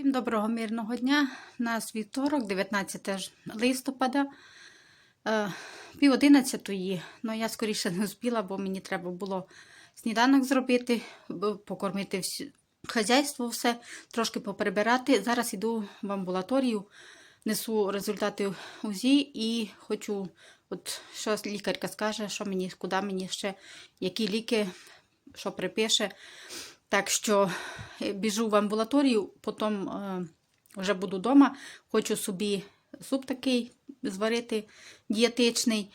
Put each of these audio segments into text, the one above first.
Всім доброго мирного дня. У нас вівторок, 19 листопада, е, пів одинадцятої. Ну, я скоріше не успіла, бо мені треба було сніданок зробити, покормити всі, хазяйство, все, трошки поперебирати. Зараз йду в амбулаторію, несу результати УЗІ і хочу, от що лікарка скаже, що мені, куди мені ще, які ліки, що припише. Так що е, біжу в амбулаторію, потім е, вже буду вдома. Хочу собі суп такий зварити дієтичний.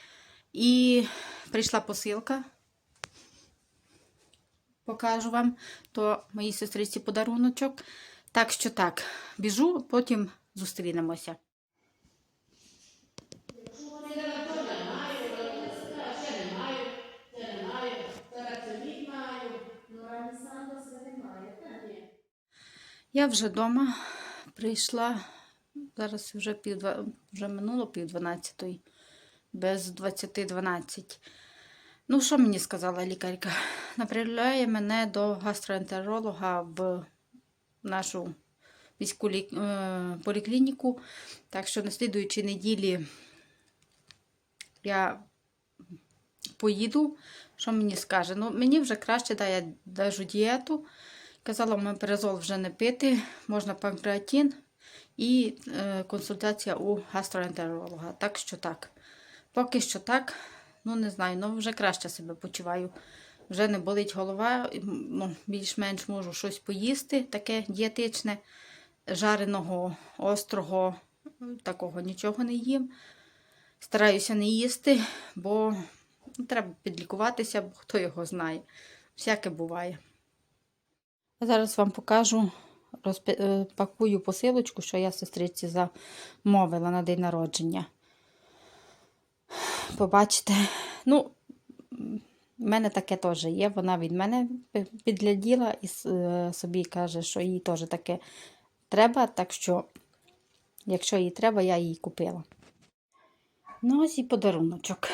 І прийшла посилка. Покажу вам, то моїй сестриці подаруночок. Так що так, біжу, потім зустрінемося. Я вже вдома прийшла. Зараз вже пів вже минуло пів дванадцятої, без 20-12. Ну, що мені сказала лікарка? Направляє мене до гастроентеролога в нашу міську е, поліклініку. Так що на слідуючій неділі я поїду. Що мені скаже? Ну, мені вже краще, да, я держу дієту. Казала, меперезол вже не пити, можна панкреатин і е, консультація у гастроентеролога. Так що так. Поки що так, ну не знаю, ну вже краще себе почуваю. Вже не болить голова, ну, більш-менш можу щось поїсти, таке дієтичне, жареного, острого, такого нічого не їм. Стараюся не їсти, бо ну, треба підлікуватися, бо хто його знає. Всяке буває. Зараз вам покажу, розпи- е, посилочку, що я сестриці замовила на день народження. Побачите, ну, в мене таке теж є. Вона від мене підгляділа і е, собі каже, що їй теж таке треба, так що, якщо їй треба, я її купила. Ну, ось і подаруночок.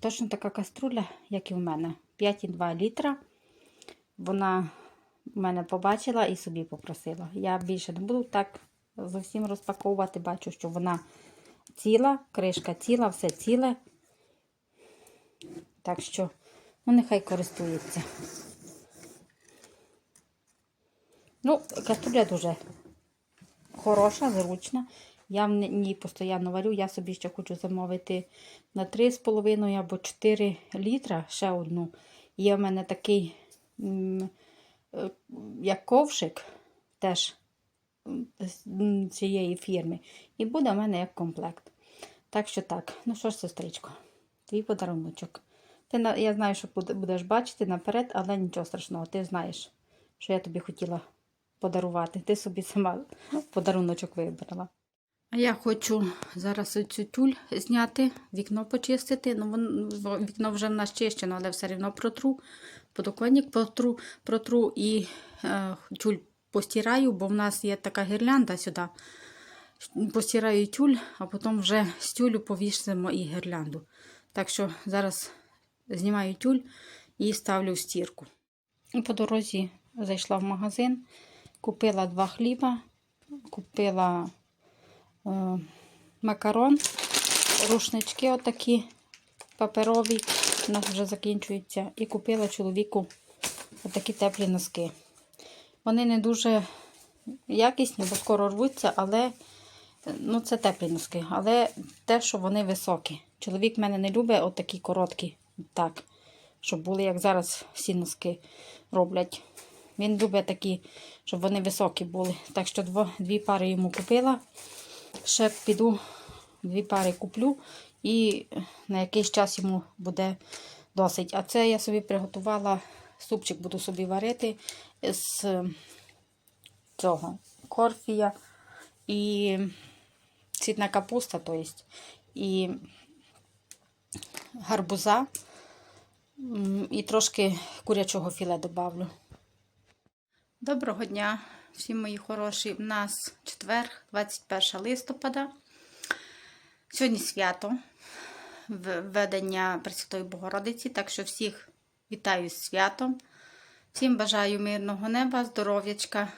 Точно така каструля, як і в мене. 5,2 літра. Вона в мене побачила і собі попросила. Я більше не буду так зовсім розпаковувати. Бачу, що вона ціла, кришка ціла, все ціле. Так що, ну, нехай користується. Ну, каструля дуже хороша, зручна. Я в ній постійно варю. Я собі ще хочу замовити на 3,5 або 4 літра ще одну. Є в мене такий, як ковшик, теж цієї фірми. І буде в мене як комплект. Так що так. Ну що ж, сестричко, твій подаруночок. Ти, я знаю, що будеш бачити наперед, але нічого страшного. Ти знаєш, що я тобі хотіла подарувати. Ти собі сама подаруночок вибрала. Я хочу зараз цю тюль зняти, вікно почистити. Ну, вікно вже в нас чищено, але все одно протру. Подоконник протру, протру і е, тюль постираю, бо в нас є така гірлянда сюди. Постираю тюль, а потім вже з тюлю повісимо і гірлянду. Так що зараз знімаю тюль і ставлю в стірку. По дорозі зайшла в магазин, купила два хліба, купила макарон, рушнички отакі паперові, у нас вже закінчуються. І купила чоловіку отакі теплі носки. Вони не дуже якісні, бо скоро рвуться, але е, ну, це теплі носки. Але те, що вони високі. Чоловік мене не любить отакі короткі, так, щоб були, як зараз всі носки роблять. Він любить такі, щоб вони високі були. Так що дві пари йому купила. Ще піду, дві пари куплю і на якийсь час йому буде досить. А це я собі приготувала супчик, буду собі варити з цього корфія і цвітна капуста, то есть, і гарбуза, і трошки курячого філе добавлю. Доброго дня, всі мої хороші. У нас четвер, 21 листопада. Сьогодні свято введення Пресвятої Богородиці, так що всіх вітаю з святом. Всім бажаю мирного неба, здоров'ячка.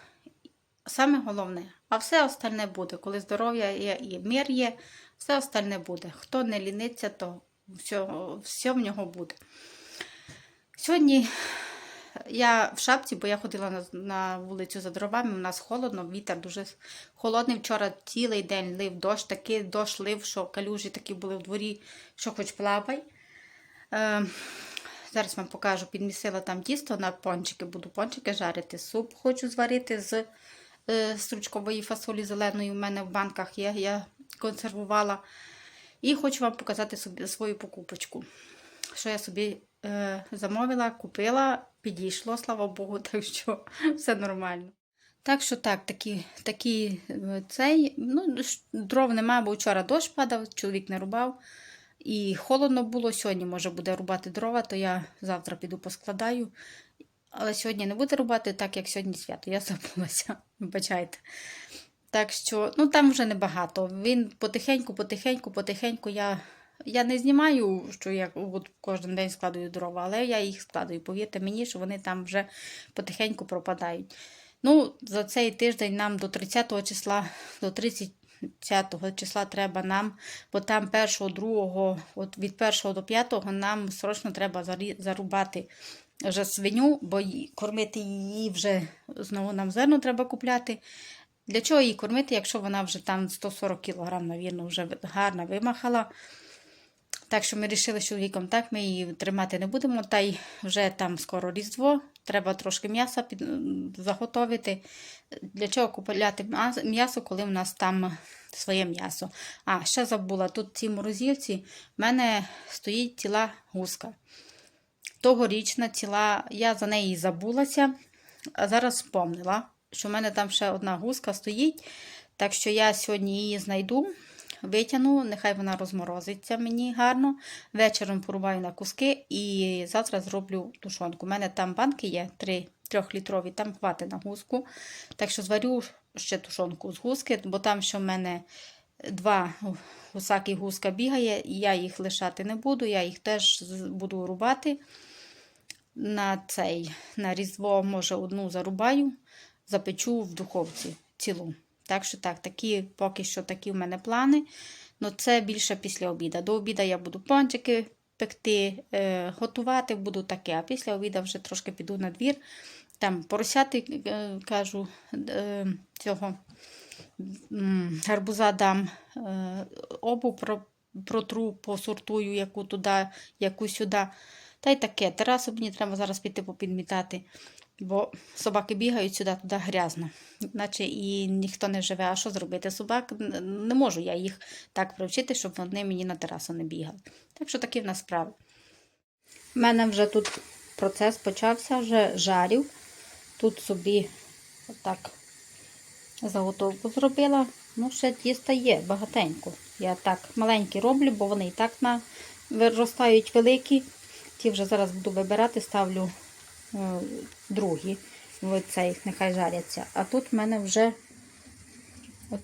Саме головне А все остальне буде. Коли здоров'я є і мир є, все остальне буде. Хто не ліниться, то все, все в нього буде. Сьогодні я в шапці, бо я ходила на, на вулицю за дровами, у нас холодно, вітер дуже холодний. Вчора цілий день лив дощ, такий дощ лив, що калюжі такі були в дворі, що хоч плавай. Е, зараз вам покажу, підмісила там тісто на пончики, буду пончики жарити. Суп хочу зварити з е, стручкової фасолі зеленої. У мене в банках є, я консервувала. І хочу вам показати собі свою покупочку. Що я собі е, замовила, купила, підійшло, слава Богу, так що все нормально. Так що так, такі, такі е, цей, ну, дров немає, бо вчора дощ падав, чоловік не рубав. І холодно було. Сьогодні може буде рубати дрова, то я завтра піду поскладаю. Але сьогодні не буде рубати, так як сьогодні свято. Я забулася, вибачайте. Так що, ну там вже небагато. Він потихеньку, потихеньку, потихеньку. Я, я не знімаю, що я от кожен день складую дрова, але я їх складую. Повірте мені, що вони там вже потихеньку пропадають. Ну, за цей тиждень нам до 30 числа, до 30 числа треба нам, бо там 1, 2, от від 1 до 5 нам срочно треба зарубати вже свиню, бо кормити її вже знову нам зерно треба купляти. Для чого її кормити, якщо вона вже там 140 кг, навірно, вже гарно вимахала. Так що ми вирішили з чоловіком, так, ми її тримати не будемо, та й вже там скоро різдво, треба трошки м'яса під... заготовити. Для чого купляти м'ясо- коли в нас там своє м'ясо? А, ще забула, тут в цій морозилці в мене стоїть ціла гуска. Тогорічна ціла, я за неї забулася, а зараз спомнила, що в мене там ще одна гуска стоїть. Так що я сьогодні її знайду, витягну, нехай вона розморозиться мені гарно. Вечором порубаю на куски і завтра зроблю тушонку. У мене там банки є 3 трьохлітрові, там хватить на гуску. Так що зварю ще тушонку з гуски, бо там ще в мене два гусаки гуска бігає, я їх лишати не буду, я їх теж буду рубати. На цей, на різдво, може, одну зарубаю, запечу в духовці цілу. Так що так, такі поки що такі в мене плани. Ну, це більше після обіду. До обіду я буду пончики пекти, е, готувати буду таке, а після обіду вже трошки піду на двір. Там поросяти, е, кажу, е, цього гарбуза дам, е, про, протру, посортую, яку туди, яку сюди. Та й таке. Терасу мені треба зараз піти попідмітати, бо собаки бігають сюди, туди грязно. Наче і ніхто не живе. А що зробити? Собак не можу я їх так привчити, щоб вони мені на терасу не бігали. Так що такі в нас справи. У мене вже тут процес почався, вже жарів. Тут собі отак заготовку зробила. Ну, ще тіста є багатенько. Я так маленькі роблю, бо вони і так на... виростають великі. Ті вже зараз буду вибирати, ставлю е, другі. Цей, нехай жаряться. А тут в мене вже от,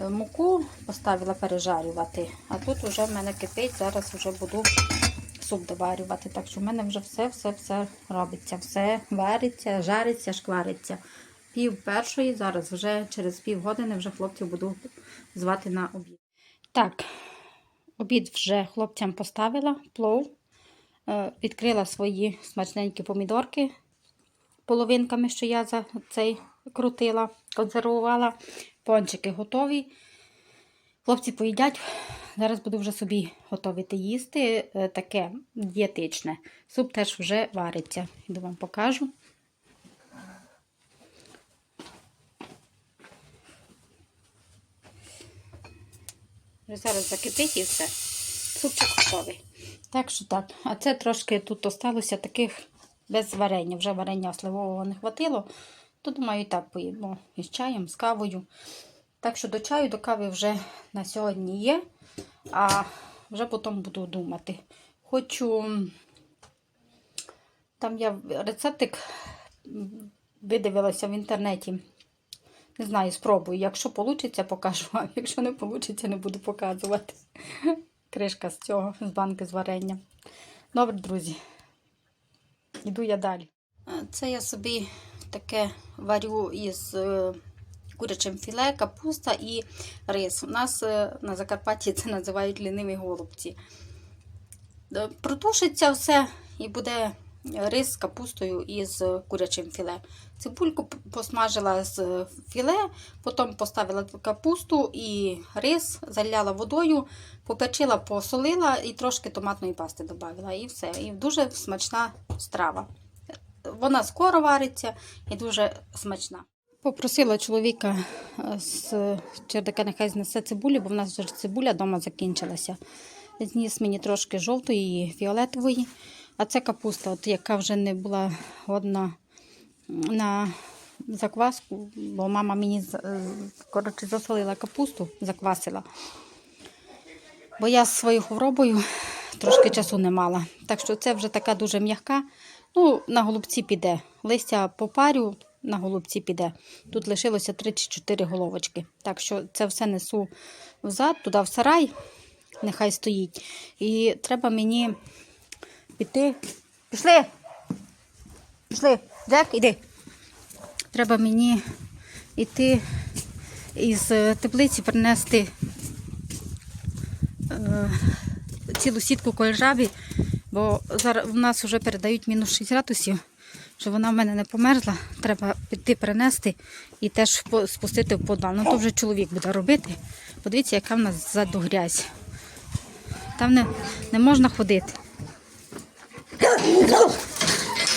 е, муку поставила пережарювати. А тут вже в мене кипить, зараз вже буду суп доварювати. Так що в мене вже все-все-все робиться. Все вариться, жариться, шквариться. Пів першої, зараз вже через пів години вже хлопців буду звати на обід. Так, обід вже хлопцям поставила, плов. Е, Відкрила свої смачненькі помідорки половинками, що я за цей крутила, консервувала. Пончики готові. Хлопці поїдять. Зараз буду вже собі готувати їсти. е, Таке дієтичне. Суп теж вже вариться. Іду вам покажу. Зараз закипить і все. Супчик готовий. Так що так. А це трошки тут осталося таких без варення. Вже варення сливового не хватило. То, думаю, і так поїмо із чаєм, з кавою. Так що до чаю, до кави вже на сьогодні є. А вже потім буду думати. Хочу. Там я рецептик видивилася в інтернеті. Не знаю, спробую. Якщо вийде, покажу. А якщо не вийде, не буду показувати. Кришка з цього, з банки з варення. Добре, друзі. Іду я далі. Це я собі таке варю із е, курячим філе, капуста і рис. У нас е, на Закарпатті це називають ліниві голубці. Е, Протушиться все і буде рис з капустою і з курячим філе. Цибульку посмажила з філе, потім поставила капусту і рис, заляла водою, попечила, посолила і трошки томатної пасти додала. І все. І дуже смачна страва. Вона скоро вариться і дуже смачна. Попросила чоловіка е, з чердака, нехай знесе цибулі, бо в нас вже цибуля вдома закінчилася. Зніс мені трошки жовтої і фіолетової. А це капуста, от яка вже не була годна на закваску, бо мама мені е, коротше, засолила капусту, заквасила. Бо я з своєю хворобою трошки часу не мала. Так що це вже така дуже м'яка. Ну, на голубці піде. Листя попарю, на голубці піде. Тут лишилося 3-4 головочки. Так що це все несу взад, туди в сарай, нехай стоїть. І треба мені піти. Пішли! Пішли, Джек, іди. Треба мені йти із е, теплиці принести е, цілу сітку кольжабі, бо зараз в нас вже передають мінус 6 градусів, щоб вона в мене не померзла. Треба піти принести і теж спустити в подвал. Ну то вже чоловік буде робити. Подивіться, яка в нас ззаду грязь. Там не, не можна ходити.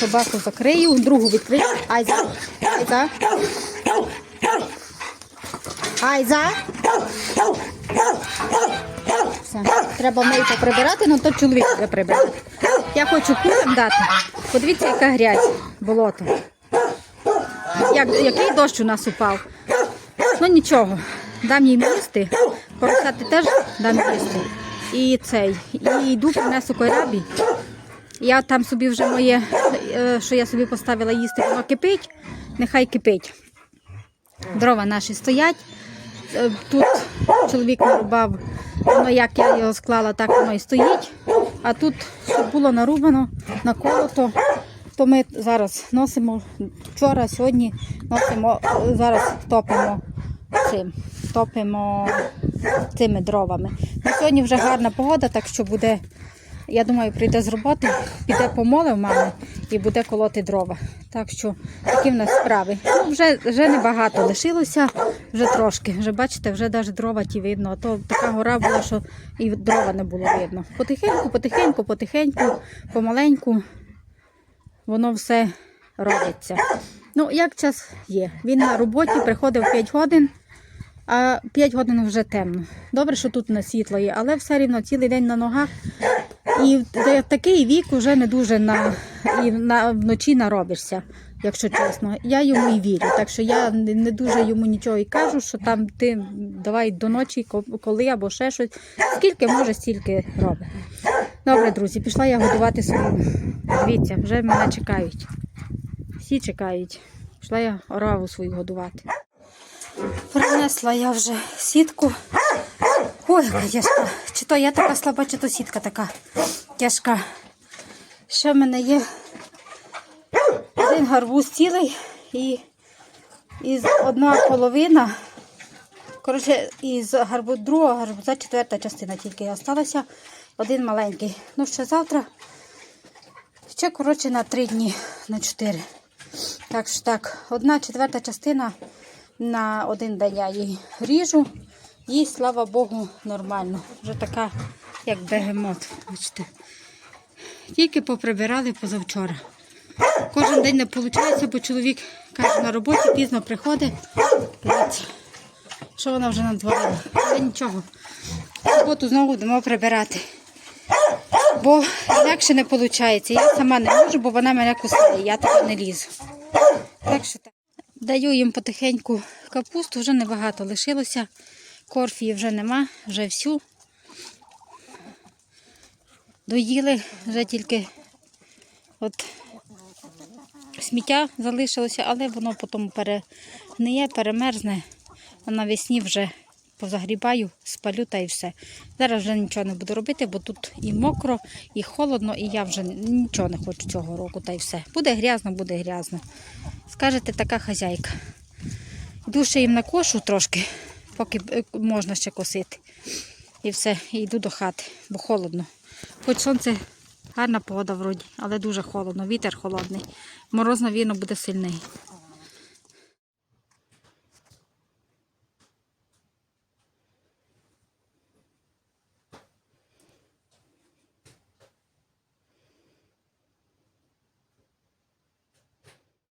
Собаку закрию, другу відкрию. Айза. Айза. Айза. Все. Треба в неї поприбирати, ну то чоловік буде прибирати. Я хочу курам дати. Подивіться, яка грязь, болото. Як, який дощ у нас упав. Ну нічого, дам їм їсти. Поросяти теж дам їсти. І цей. І йду принесу койрабі. Я там собі вже моє, е, що я собі поставила їсти, воно кипить, нехай кипить. Дрова наші стоять. Е, Тут чоловік нарубав, воно як я його склала, так воно і стоїть. А тут, щоб було нарубано, наколото, то ми зараз носимо вчора, сьогодні носимо, зараз топимо цим, топимо цими дровами. На сьогодні вже гарна погода, так що буде. Я думаю, прийде з роботи, піде помолив мами і буде колоти дрова. Так що такі в нас справи. Ну, вже, вже небагато лишилося, вже трошки. Вже бачите, вже навіть дрова ті видно. А то така гора була, що і дрова не було видно. Потихеньку, потихеньку, потихеньку, помаленьку воно все робиться. Ну, як час є. Він на роботі приходив 5 годин, а 5 годин вже темно. Добре, що тут на світло є, але все рівно цілий день на ногах. І в такий вік вже не дуже на, і на, вночі наробишся, якщо чесно. Я йому і вірю. Так що я не, дуже йому нічого і кажу, що там ти давай до ночі, коли або ще щось. Скільки може, стільки робить. Добре, друзі, пішла я годувати свою. Дивіться, вже мене чекають. Всі чекають. Пішла я ораву свою годувати. Принесла я вже сітку. Ой, яка тяжка. Чи то я така слаба, чи то сітка така тяжка. Ще в мене є один гарбуз цілий і, і одна половина. Коротше, із гарбуз, другого гарбуза четверта частина тільки залишилася. Один маленький. Ну, ще завтра. Ще, коротше, на три дні, на чотири. Так що так, одна четверта частина на один день я її ріжу. Їй, слава Богу, нормально. Вже така, як бегемот. Бачите. Тільки поприбирали позавчора. Кожен день не виходить, бо чоловік каже, на роботі пізно приходить. Що вона вже надворила. Але нічого. В Суботу знову будемо прибирати. Бо інакше не виходить. Я сама не можу, бо вона мене кусає, я туди не лізу. Так що так. Даю їм потихеньку капусту, вже небагато лишилося. Корфії вже нема, вже всю. Доїли, вже тільки от сміття залишилося, але воно потім перегниє, перемерзне, а навесні вже позагрібаю, спалю та і все. Зараз вже нічого не буду робити, бо тут і мокро, і холодно, і я вже нічого не хочу цього року, та й все. Буде грязно, буде грязно. Скажете, така хазяйка. Йду ще їм накошу трошки, поки е, можна ще косити. І все, і йду до хати, бо холодно. Хоч сонце гарна погода вроді, але дуже холодно, вітер холодний. Мороз, навірно, буде сильний.